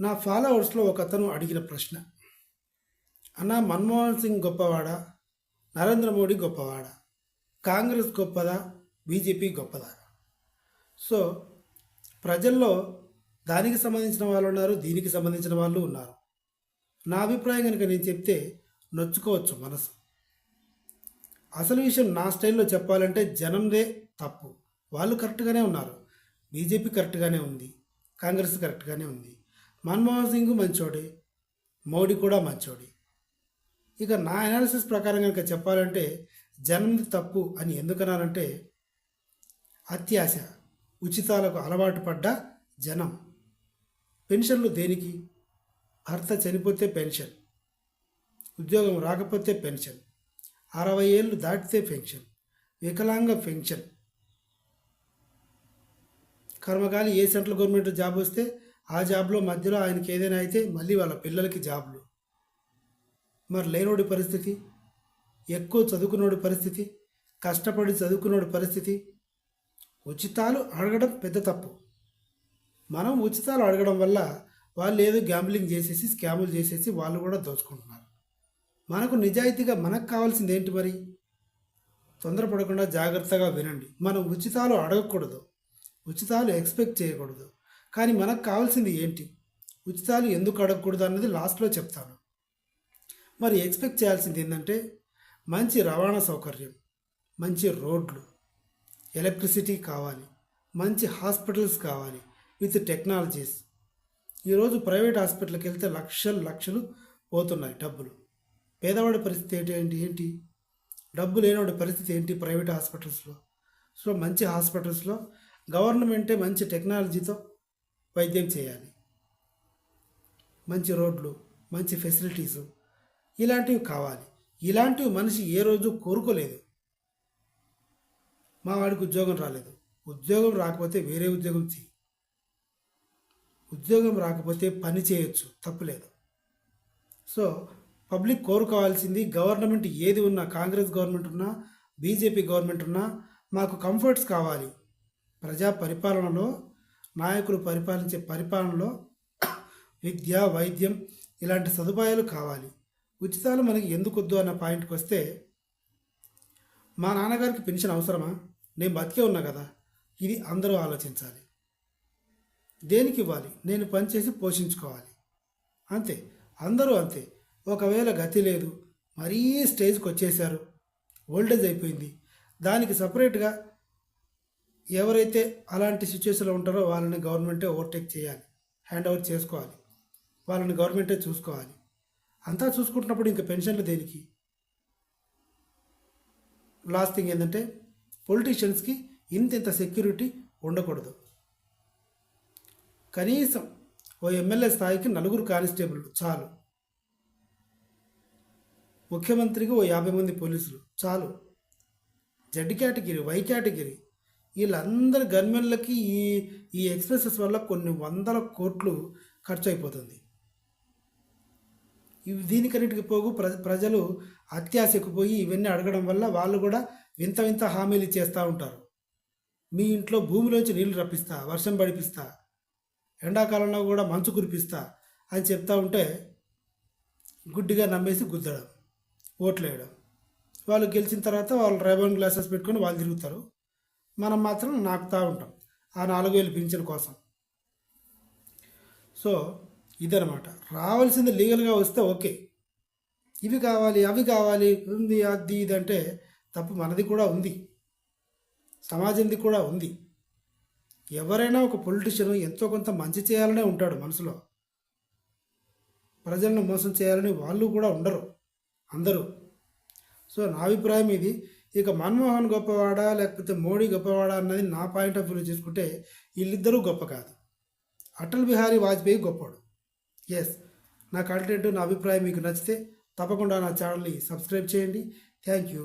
నా ఫాలోవర్స్లో ఒక అతను అడిగిన ప్రశ్న. అన్న మన్మోహన్ సింగ్ గొప్పవాడా? నరేంద్ర మోడీ గొప్పవాడా? కాంగ్రెస్ గొప్పదా? బీజేపీ గొప్పదా? సో ప్రజల్లో దానికి సంబంధించిన వాళ్ళు ఉన్నారు దీనికి సంబంధించిన వాళ్ళు ఉన్నారు. నా అభిప్రాయం కనుక నేను చెప్తే నొచ్చుకోవచ్చు మనసు. అసలు విషయం నా స్టైల్లో చెప్పాలంటే జనందే తప్పు. వాళ్ళు కరెక్ట్గానే ఉన్నారు. బీజేపీ కరెక్ట్గానే ఉంది. కాంగ్రెస్ కరెక్ట్గానే ఉంది. మన్మోహన్ సింగ్ మంచోడి మోడీ కూడా మంచోడి. ఇక నా అనాలిసిస్ ప్రకారం కనుక చెప్పాలంటే జనంది తప్పు అని ఎందుకన్నానంటే అత్యాశ ఉచితాలకు అలవాటు పడ్డ జనం. పెన్షన్లు దేనికి? భర్త చనిపోతే పెన్షన్ ఉద్యోగం రాకపోతే పెన్షన్ అరవై ఏళ్ళు దాటితే పెన్షన్ వికలాంగ పెన్షన్. కర్మకాలి ఏ సెంట్రల్ గవర్నమెంట్ జాబ్ వస్తే ఆ జాబ్లో మధ్యలో ఆయనకి ఏదైనా అయితే మళ్ళీ వాళ్ళ పిల్లలకి జాబ్లు. మరి లేనోడి పరిస్థితి ఎక్కువ చదువుకున్నోడి పరిస్థితి కష్టపడి చదువుకున్నోడి పరిస్థితి ఉచితాలు అడగడం పెద్ద తప్పు. మనం ఉచితాలు అడగడం వల్ల వాళ్ళు ఏదో గ్యాంబ్లింగ్ చేసేసి స్కాములు చేసేసి వాళ్ళు కూడా దోచుకుంటున్నారు. మనకు నిజాయితీగా మనకు కావాల్సింది ఏంటి మరి? తొందరపడకుండా జాగ్రత్తగా వినండి. మనం ఉచితాలు అడగకూడదు. ఉచితాలు ఎక్స్పెక్ట్ చేయకూడదు. కానీ మనకు కావాల్సింది ఏంటి? ఉచితాలు ఎందుకు అడగకూడదు అన్నది లాస్ట్లో చెప్తాను. మరి ఎక్స్పెక్ట్ చేయాల్సింది ఏంటంటే మంచి రవాణా సౌకర్యం మంచి రోడ్లు ఎలక్ట్రిసిటీ కావాలి మంచి హాస్పిటల్స్ కావాలి విత్ టెక్నాలజీస్. ఈరోజు ప్రైవేట్ హాస్పిటల్కి వెళ్తే లక్షలు లక్షలు పోతున్నాయి డబ్బులు. పేదవాడి పరిస్థితి ఏంటి ఏంటి? ఏంటి? డబ్బు లేనివాడి పరిస్థితి ఏంటి ప్రైవేట్ హాస్పిటల్స్లో? సో మంచి హాస్పిటల్స్లో గవర్నమెంటే మంచి టెక్నాలజీతో వైద్యం చేయాలి. మంచి రోడ్లు మంచి ఫెసిలిటీసు ఇలాంటివి కావాలి. ఇలాంటివి మనిషి ఏ రోజు కోరుకోలేదు. మా వాడికి ఉద్యోగం రాలేదు. ఉద్యోగం రాకపోతే వేరే ఉద్యోగం చేయి ఉద్యోగం రాకపోతే పని చేయొచ్చు తప్పులేదు సో పబ్లిక్ కోరుకోవాల్సింది గవర్నమెంట్ ఏది ఉన్నా కాంగ్రెస్ గవర్నమెంట్ ఉన్నా బీజేపీ గవర్నమెంట్ ఉన్నా మాకు కంఫర్ట్స్ కావాలి. ప్రజా పరిపాలనలో నాయకులు పరిపాలించే పరిపాలనలో విద్య వైద్యం ఇలాంటి సదుపాయాలు కావాలి. ఉచితాలు మనకి ఎందుకు వద్దు అన్న పాయింట్కి వస్తే మా నాన్నగారికి పెన్షన్ అవసరమా? నేను బతికే ఉన్నా కదా. ఇది అందరూ ఆలోచించాలి. దేనికి ఇవ్వాలి? నేను పనిచేసి పోషించుకోవాలి. అంతే. అందరూ అంతే. ఒకవేళ గతి లేదు మరీ స్టేజ్కి వచ్చేసారు ఓల్డేజ్ అయిపోయింది. దానికి సపరేట్గా ఎవరైతే అలాంటి సిచ్యువేషన్లో ఉంటారో వాళ్ళని గవర్నమెంటే ఓవర్టేక్ చేయాలి హ్యాండ్ ఓవర్ చేసుకోవాలి. వాళ్ళని గవర్నమెంటే చూసుకోవాలి. అంతా చూసుకుంటున్నప్పుడు ఇంకా పెన్షన్లు దేనికి? లాస్ట్ థింగ్ ఏంటంటే పొలిటీషియన్స్కి ఇంత ఇంత సెక్యూరిటీ ఉండకూడదు. కనీసం ఓ ఎమ్మెల్యే స్థాయికి నలుగురు కానిస్టేబుల్ చాలు. ముఖ్యమంత్రికి ఓ యాభై మంది పోలీసులు చాలు. జెడ్ కేటగిరీ వై కేటగిరీ వీళ్ళందరి గన్మెన్లకి ఈ ఈ ఎక్స్ప్రెసెస్ వల్ల కొన్ని వందల కోట్లు ఖర్చు అయిపోతుంది ఇవి దీనికన్నిటికి పోగు ప్ర ప్రజలు అత్యాశకు పోయి ఇవన్నీ అడగడం వల్ల వాళ్ళు కూడా వింత వింత హామీలు ఇచ్చేస్తూ ఉంటారు. మీ ఇంట్లో భూమిలోంచి నీళ్ళు రప్పిస్తా వర్షం పడిపిస్తా ఎండాకాలంలో కూడా మంచు కురిపిస్తా అని చెప్తా ఉంటే గుడ్డిగా నమ్మేసి గుద్దడం ఓట్లు వేయడం వాళ్ళు గెలిచిన తర్వాత వాళ్ళు రైబన్ గ్లాసెస్ పెట్టుకొని వాళ్ళు తిరుగుతారు. మనం మాత్రం నాకుతూ ఉంటాం. ఆ నాలుగు వేలు పింఛన్ కోసం. సో ఇదనమాట రావాల్సింది లీగల్గా వస్తే ఓకే. ఇవి కావాలి అవి కావాలి ఉంది అది ఇది అంటే తప్పు మనది కూడా ఉంది. సమాజంది కూడా ఉంది. ఎవరైనా ఒక పొలిటీషియన్ ఎంతో కొంత మంచి చేయాలనే ఉంటాడు మనసులో. ప్రజలను మోసం చేయాలని వాళ్ళు కూడా ఉండరు. అందరూ. సో నా అభిప్రాయం ఇది. ఇక మన్మోహన్ గొప్పవాడా లేకపోతే మోడీ గొప్పవాడా అన్నది నా పాయింట్ ఆఫ్ వ్యూలో చూసుకుంటే వీళ్ళిద్దరూ గొప్ప కాదు. అటల్ బిహారీ వాజ్పేయి గొప్పవాడు. ఎస్ నా కంటెంట్ నా అభిప్రాయం మీకు నచ్చితే తప్పకుండా నా ఛానల్ని సబ్స్క్రైబ్ చేయండి. Thank you